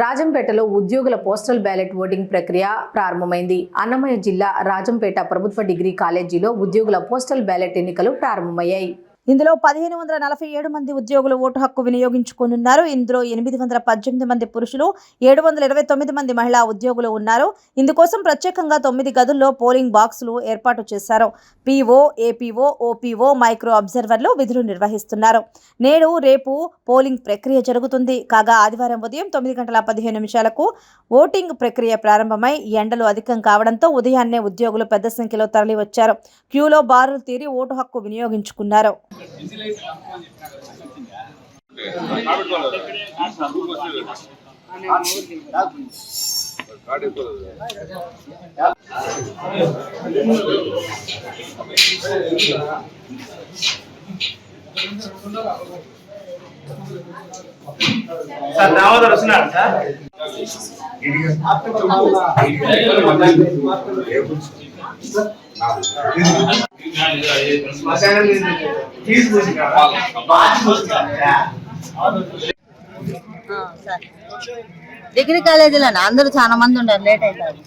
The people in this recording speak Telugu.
రాజంపేటలో ఉద్యోగుల పోస్టల్ బ్యాలెట్ ఓటింగ్ ప్రక్రియ ప్రారంభమైంది. అన్నమయ్య జిల్లా రాజంపేట ప్రభుత్వ డిగ్రీ కాలేజీలో ఉద్యోగుల పోస్టల్ బ్యాలెట్ ఎన్నికలు ప్రారంభమయ్యాయి. ఇందులో పదిహేను వందల నలభై ఏడు మంది ఉద్యోగులు ఓటు హక్కు వినియోగించుకోనున్నారు. ఇందులో ఎనిమిది వందల పద్దెనిమిది మంది పురుషులు ఏడు వందల ఇరవై తొమ్మిది మంది మహిళా ఉద్యోగులు ఉన్నారు. ఇందుకోసం ప్రత్యేకంగా తొమ్మిది గదుల్లో పోలింగ్ బాక్సులు ఏర్పాటు చేశారు. పీఓ ఏపీఓ ఓపీఓ మైక్రో అబ్జర్వర్లు విధులు నిర్వహిస్తున్నారు. నేడు రేపు పోలింగ్ ప్రక్రియ జరుగుతుంది. కాగా ఆదివారం ఉదయం తొమ్మిది గంటల పదిహేను నిమిషాలకు ఓటింగ్ ప్రక్రియ ప్రారంభమై ఎండలు అధికం కావడంతో ఉదయాన్నే ఉద్యోగులు పెద్ద సంఖ్యలో తరలివచ్చారు. క్యూలో బారులు తీరి ఓటు హక్కు వినియోగించుకున్నారు. సార్ దామోదర్ వస్తున్నారు సార్ శ్మశానం తీసుకొచ్చిన సరే డిగ్రీ కాలేజీలో అందరూ చాలా మంది ఉండరు లేట్ అవుతారు